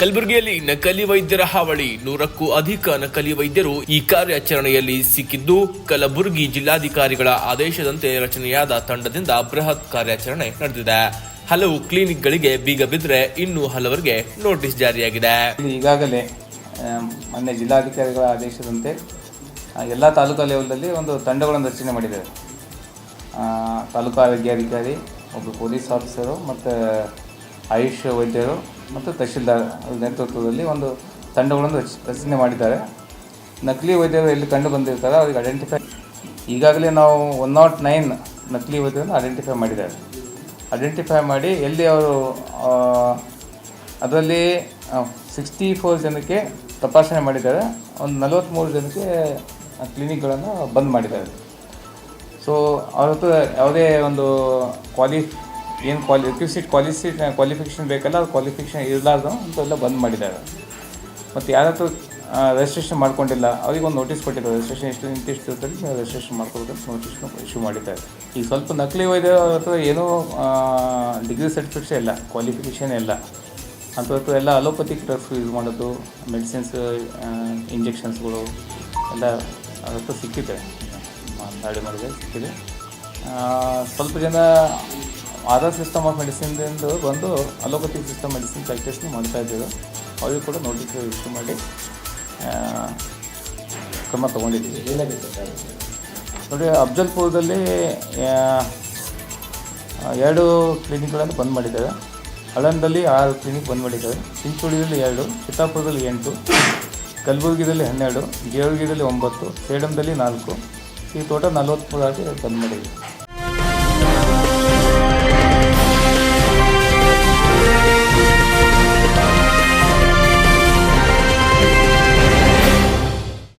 ಕಲಬುರಗಿಯಲ್ಲಿ ನಕಲಿ ವೈದ್ಯರ ಹಾವಳಿ. ನೂರಕ್ಕೂ ಅಧಿಕ ನಕಲಿ ವೈದ್ಯರು ಈ ಕಾರ್ಯಾಚರಣೆಯಲ್ಲಿ ಸಿಕ್ಕಿದ್ದು. ಕಲಬುರಗಿ ಜಿಲ್ಲಾಧಿಕಾರಿಗಳ ಆದೇಶದಂತೆ ರಚನೆಯಾದ ತಂಡದಿಂದ ಬೃಹತ್ ಕಾರ್ಯಾಚರಣೆ ನಡೆದಿದೆ. ಹಲವು ಕ್ಲಿನಿಕ್ಗಳಿಗೆ ಬೀಗ ಬಿದ್ದರೆ ಇನ್ನು ಹಲವರಿಗೆ ನೋಟಿಸ್ ಜಾರಿಯಾಗಿದೆ. ಈಗಾಗಲೇ ಮೊನ್ನೆ ಜಿಲ್ಲಾಧಿಕಾರಿಗಳ ಆದೇಶದಂತೆ ಎಲ್ಲ ತಾಲೂಕಾ ಲೆವೆಲ್ದಲ್ಲಿ ಒಂದು ತಂಡಗಳನ್ನು ರಚನೆ ಮಾಡಿದ್ದಾರೆ. ಆ, ತಾಲೂಕು ಆರೋಗ್ಯಾಧಿಕಾರಿ ಒಬ್ಬ ಪೊಲೀಸ್ ಆಫೀಸರು ಮತ್ತು ಆಯುಷ್ ವೈದ್ಯರು ಮತ್ತು ತಹಶೀಲ್ದಾರ್ ನೇತೃತ್ವದಲ್ಲಿ ಒಂದು ತಂಡಗಳನ್ನು ರಚ, ರಚನೆ ಮಾಡಿದ್ದಾರೆ. ನಕಲಿ ವೈದ್ಯರು ಎಲ್ಲಿ ಕಂಡು ಬಂದಿರ್ತಾರೆ ಅವ್ರಿಗೆ ಐಡೆಂಟಿಫೈ ಈಗಾಗಲೇ ನಾವು ಒನ್ ನಾಟ್ ನೈನ್ ನಕಲಿ ವೈದ್ಯರನ್ನು ಐಡೆಂಟಿಫೈ ಮಾಡಿದ್ದಾರೆ. ಐಡೆಂಟಿಫೈ ಮಾಡಿ ಎಲ್ಲಿ ಅವರು ಅದರಲ್ಲಿ ಸಿಕ್ಸ್ಟಿ ಫೋರ್ ಜನಕ್ಕೆ ತಪಾಸಣೆ ಮಾಡಿದ್ದಾರೆ. ಒಂದು ನಲವತ್ತ್ಮೂರು ಜನಕ್ಕೆ ಕ್ಲಿನಿಕ್ಗಳನ್ನು ಬಂದ್ ಮಾಡಿದ್ದಾರೆ. ಸೊ ಅವ್ರ ಯಾವುದೇ ಒಂದು ಕ್ವಾಲಿ ಏನು ಕ್ವಾಲಿ ರಿಕ್ವಿಸಿಟ್ ಕ್ವಾಲಿಸಿ ಕ್ವಾಲಿಫಿಕೇಷನ್ ಬೇಕಲ್ಲ, ಅದು ಕ್ವಾಲಿಫಿಕೇಷನ್ ಇರಲಾರ್ದು ಅಂತೆಲ್ಲ ಬಂದ್ ಮಾಡಿದ್ದಾರೆ. ಮತ್ತು ಯಾರ ಹತ್ರ ರಿಜಿಸ್ಟ್ರೇಷನ್ ಮಾಡ್ಕೊಂಡಿಲ್ಲ ಅವ್ರಿಗೆ ಒಂದು ನೋಟಿಸ್ ಕೊಟ್ಟಿದ್ದಾರೆ ರಿಜಿಸ್ಟ್ರೇಷನ್ ಇಷ್ಟು ಇಂತಿಷ್ಟು ಇರ್ತದೆ ನೀವು ರಿಜಿಸ್ಟ್ರೇಷನ್ ಮಾಡ್ಕೋಬೇಕಂತ ನೋಟಿಸ್ನ ಇಶ್ಯೂ ಮಾಡಿದ್ದಾರೆ. ಈಗ ಸ್ವಲ್ಪ ನಕಲಿ ವೈದ್ಯರ ಹತ್ರ ಏನೂ ಡಿಗ್ರಿ ಸರ್ಟಿಫಿಕೇಷನ್ ಇಲ್ಲ ಕ್ವಾಲಿಫಿಕೇಷನ್ ಇಲ್ಲ. ಅಂಥದ್ದು ಎಲ್ಲ ಅಲೋಪತಿಕ್ ಡ್ರಗ್ಸ್ ಯೂಸ್ ಮಾಡೋದು ಮೆಡಿಸಿನ್ಸ್ ಇಂಜೆಕ್ಷನ್ಸ್ಗಳು ಎಲ್ಲ ಅದಕ್ಕೂ ಸಿಕ್ಕಿದೆ. ದಾಳಿ ಮಾಡಿದೆ ಸಿಕ್ಕಿದೆ. ಸ್ವಲ್ಪ ಜನ ಆಧಾರ್ ಸಿಸ್ಟಮ್ ಆಫ್ ಮೆಡಿಸಿನ್ದಿಂದ ಬಂದು ಅಲೋಪತಿಕ್ ಸಿಸ್ಟಮ್ ಮೆಡಿಸಿನ್ ಪ್ರಾಕ್ಟೀಸ್ನ ಮಾಡ್ತಾ ಇದ್ದೀವಿ. ಅವ್ರಿಗೆ ಕೂಡ ನೋಟಿಸ್ ಇಶ್ಯೂ ಮಾಡಿ ಕ್ರಮ ತೊಗೊಂಡಿದ್ದೀವಿ. ನೋಡಿ, ಅಫ್ಜಲ್ಪುರದಲ್ಲಿ ಎರಡು ಕ್ಲಿನಿಕ್ಗಳನ್ನು ಬಂದ್ ಮಾಡಿದ್ದಾರೆ ಹಳಂದಲ್ಲಿ ಆರು ಕ್ಲಿನಿಕ್ ಬಂದ್ ಮಾಡಿದ್ದಾರೆ ಚಿಂಚೋಳಿಯಲ್ಲಿ ಎರಡು, ಚಿತ್ತಾಪುರದಲ್ಲಿ ಎಂಟು, ಕಲಬುರಗಿದಲ್ಲಿ ಹನ್ನೆರಡು ಜೇವರ್ಗಿದಲ್ಲಿ ಒಂಬತ್ತು, ಸೇಡಂದಲ್ಲಿ ನಾಲ್ಕು, ಈ ತೋಟ ನಲವತ್ತ್ಮೂರಾಗಿ ಬಂದ್ ಮಾಡಿದ್ದೀವಿ.